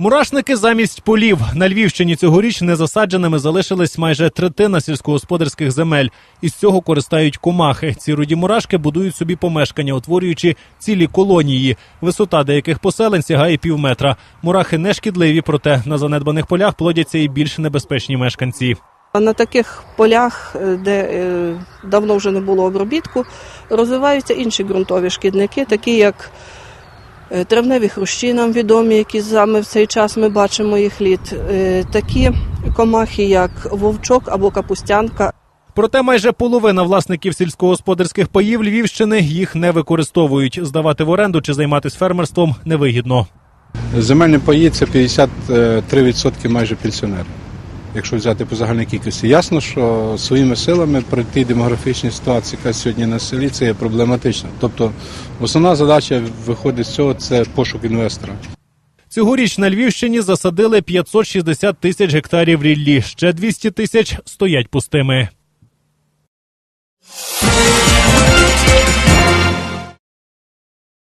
Мурашники замість полів на Львівщині цьогоріч незасадженими залишилась майже третина сільськогосподарських земель. Із цього користають комахи. Ці руді мурашки будують собі помешкання, утворюючи цілі колонії. Висота деяких поселень сягає пів метра. Мурахи не шкідливі, проте на занедбаних полях плодяться і більш небезпечні мешканці. На таких полях, е, де е, давно вже не було обробітку, розвиваються інші ґрунтові шкідники, такі як травневі хрущі нам відомі, які саме в цей час ми бачимо їх лід, е, такі комахи, як вовчок або капустянка. Проте майже половина власників сільськогосподарських паїв Львівщини їх не використовують. Здавати в оренду чи займатися фермерством невигідно. Земельні паї це 53% майже пенсіонерів. Якщо взяти по загальній кількості, ясно, що своїми силами при тій демографічній ситуації, яка сьогодні на селі, це є проблематично. Тобто основна задача виходить з цього це пошук інвестора. Цьогоріч на Львівщині засадили 560 тисяч гектарів ріллі. Ще 200 тисяч стоять пустими.